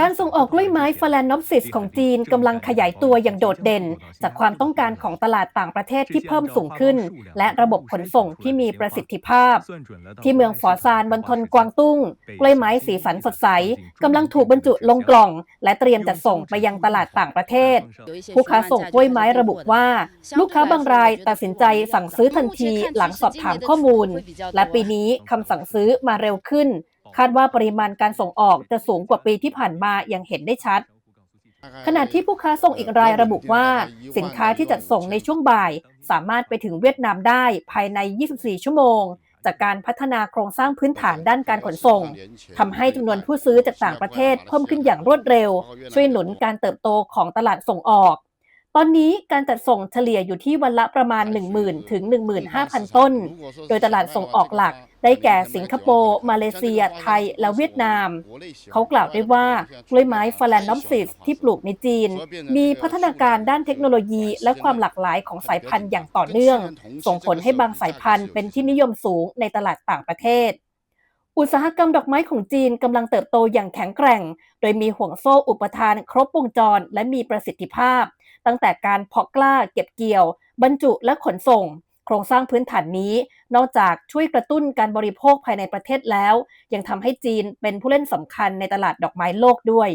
การส่งออกกล้วยไม้ฟาแลนอปซิสของจีนกำลังขยายตัวอย่างโดดเด่น จากความต้องการของตลาดต่างประเทศที่เพิ่มสูงขึ้น และระบบขนส่งที่มีประสิทธิภาพ ที่เมืองฝอซานบนทนกวางตุ้ง กล้วยไม้สีสันสดใสกำลังถูกบรรจุลงกล่อง และเตรียมจะส่งไปยังตลาดต่างประเทศ ผู้ค้าส่งกล้วยไม้ระบุว่า ลูกค้าบางรายตัดสินใจสั่งซื้อทันทีหลังสอบถามข้อมูล และปีนี้คำสั่งซื้อมาเร็วขึ้น คาดว่าปริมาณการส่งออกจะสูงกว่าปีที่ผ่านมาอย่างเห็นได้ชัด ขณะที่ผู้ค้าส่งอีกรายระบุว่า สินค้าที่จัดส่งในช่วงบ่าย สามารถไปถึงเวียดนามได้ภายใน 24 ชั่วโมง จากการพัฒนาโครงสร้างพื้นฐานด้านการขนส่งทำให้จำนวนผู้ซื้อจากต่างประเทศเพิ่มขึ้นอย่างรวดเร็ว ช่วยหนุนการเติบโตของตลาดส่งออก ตอนนี้การจัดส่งเฉลี่ยอยู่ที่วันละประมาณ 10,000 ถึง 15,000 ต้น โดยตลาดส่งออกหลักได้แก่สิงคโปร์ มาเลเซีย ไทย และเวียดนาม เขากล่าวด้วยว่ากล้วยไม้ฟาแลนนอปซิสที่ปลูกในจีน มีพัฒนาการด้านเทคโนโลยีและความหลากหลายของสายพันธุ์อย่างต่อเนื่อง ส่งผลให้บางสายพันธุ์เป็นที่นิยมสูงในตลาดต่างประเทศ อุตสาหกรรมดอกไม้ของจีนกำลังเติบโตอย่างแข็งแกร่ง โดยมีห่วงโซ่อุปทานครบวงจรและมีประสิทธิภาพ ตั้งแต่การเพาะกล้าเก็บเกี่ยว บรรจุและขนส่ง โครงสร้างพื้นฐานนี้ นอกจากช่วยกระตุ้นการบริโภคภายในประเทศแล้ว ยังทำให้จีนเป็นผู้เล่นสำคัญในตลาดดอกไม้โลกด้วย